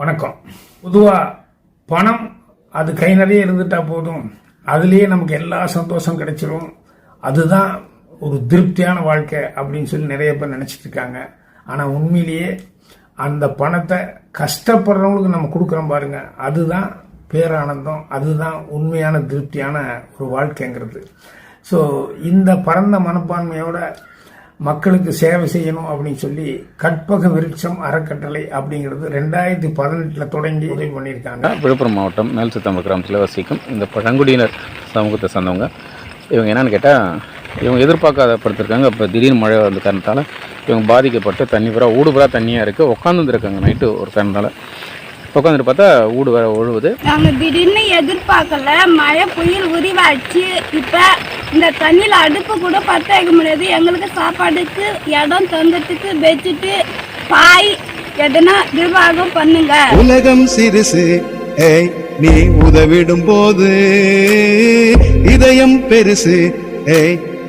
வணக்கம். பொதுவாக பணம் அது கை நிறைய இருந்துட்டா போதும். அதுலேயே நமக்கு எல்லா சந்தோஷம் கிடைச்சிரும். அதுதான் ஒரு திருப்தியான வாழ்க்கை அப்படின்னு சொல்லி நிறைய பேர் நினச்சிட்டு இருக்காங்க. ஆனால் உண்மையிலேயே அந்த பணத்தை கஷ்டப்படுறவங்களுக்கு நம்ம கொடுக்குறோம் பாருங்க. அதுதான் பேரானந்தம். அதுதான் உண்மையான திருப்தியான ஒரு வாழ்க்கைங்கிறது. ஸோ இந்த பரந்த மனப்பான்மையோட மக்களுக்கு சேவை செய்யணும் அப்படின்னு சொல்லி கற்பக விருட்சம் அறக்கட்டளை அப்படிங்கிறது ரெண்டாயிரத்தி பதினெட்டில் தொடங்கி உதவி பண்ணியிருக்காங்க. விழுப்புரம் மாவட்டம் மேல்சுத்தம்பு கிராமத்தில் வசிக்கும் இந்த பழங்குடியினர் சமூகத்தை சார்ந்தவங்க. இவங்க என்னன்னு கேட்டால் இவங்க எதிர்பார்க்காத படுத்திருக்காங்க இப்போ திடீர்னு மழை வந்த காரணத்தால் இவங்க பாதிக்கப்பட்டு தண்ணி பூரா ஊடு தண்ணியாக இருக்குது உட்காந்துருக்காங்க நைட்டு ஒரு காரணத்தால். உட்காந்துட்டு பார்த்தா ஊடு வேற ஒழுவுது. நாங்க திடீர்னு எதிர்பார்க்கல மழை புயல் உருவாச்சு. இப்ப இந்த தண்ணியில அடுப்பு கூட பத்த வைக்க முடியாது. எங்களுக்கு சாப்பாடுக்கு இடம் தந்தத்துக்கு பெட்ஷீட்டு பாய் எதனா நிர்வாகம் பண்ணுங்க. உலகம் சிறுசு. ஏய் நீ உதவிடும் போது இதயம் பெருசு. ஏய்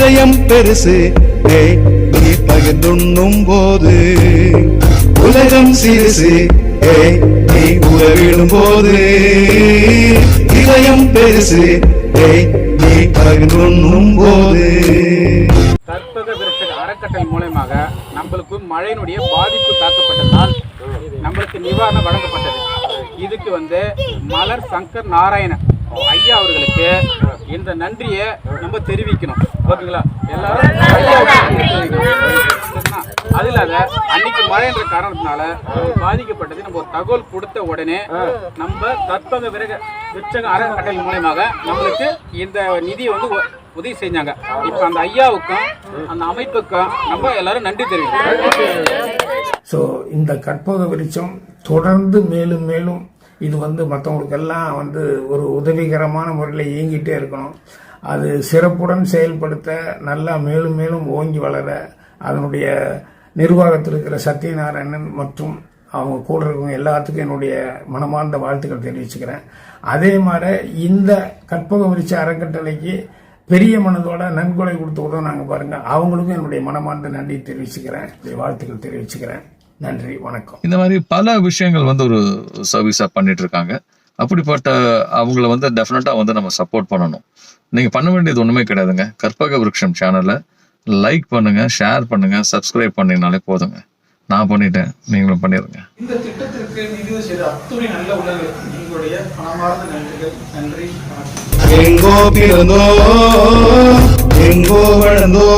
இதயம் பெருசு. நீ பகிர்ந்துண்ணும் போது. உலகம் சிறுசு. ஏய் நீ உறவிடும் போது. இதயம் பெருசு. ஏய் நீ பகிர்ந்துண்ணும் போது. கற்பக விருட்சக அறக்கட்டளை மூலயமாக நம்மளுக்கு மழையினுடைய பாதிப்பு தாக்கப்பட்டதால் நம்மளுக்கு நிவாரணம் வழங்கப்பட்டது. இதுக்கு வந்து மலர் சங்கர் நாராயணன். ஐயா அவர்களுக்கு இந்த நன்றியை நம்ம தெரிவிக்கணும். ஓகேங்களா? எல்லாரும்? அது இல்லாத அன்னைக்கு மழைன்ற காரணத்தினால நம்ம பாதிக்கப்பட்டது. நம்ம ஒரு தகவல் கொடுத்த உடனே நம்ம கற்பக விரக விருட்சக அறக்கட்டளை மூலயமாக நம்மளுக்கு இந்த நிதியை வந்து உ- உதவி செஞ்சாங்க. இப்போ அந்த ஐயாவுக்கும் அந்த அமைப்புக்கும் நம்ம எல்லாரும் நன்றி தெரிவிக்கிறோம் ஸோ இந்த கற்பக விருட்சம் தொடர்ந்து மேலும் மேலும் இது வந்து மற்றவங்களுக்கெல்லாம் வந்து ஒரு உதவிகரமான முறையில் இயங்கிட்டே இருக்கணும். அது சிறப்புடன் செயல்படுத்த நல்லா மேலும் மேலும் ஓங்கி வளர அதனுடைய நிர்வாகத்தில் இருக்கிற சத்யநாராயணன் மற்றும் அவங்க கூட இருக்கவங்க எல்லாத்துக்கும் என்னுடைய மனமார்ந்த வாழ்த்துக்கள் தெரிவிச்சுக்கிறேன். அதே மாதிரி இந்த கற்பக விரிச்ச அறக்கட்டளைக்கு பெரிய மனதோட நன்கொடை கொடுத்து உதவுனாங்க பாருங்கள் அவங்களுக்கும் என்னுடைய மனமார்ந்த நன்றி தெரிவிச்சுக்கிறேன். வாழ்த்துக்கள் தெரிவிச்சுக்கிறேன். நன்றி வணக்கம். இந்த மாதிரி பல விஷயங்கள் வந்து ஒரு சர்வீஸா பண்ணிட்டு இருக்காங்க அப்படிப்பட்ட அவங்கள வந்து டெஃபினட்டா வந்து நம்ம சப்போர்ட் பண்ணணும். நீங்க பண்ண வேண்டியது ஒண்ணுமே கிடையாதுங்க. கற்பக விருட்சம் சேனலை லைக் பண்ணுங்க ஷேர் பண்ணுங்க சப்ஸ்கிரைப் பண்ணீங்கனாலே போதுங்க. நான் பண்ணிட்டேன் நீங்களும் பண்ணிடுங்க இந்த திட்டத்திற்கு நிதி செய்த அத்துணை நல்ல உணவு உங்களுடைய மனமார்ந்த நன்றிகள். நன்றி எங்கோ பிறந்தோ எங்கோ வளர்ந்தோ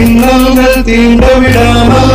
இன்னல்கள் தீண்ட விடாமல்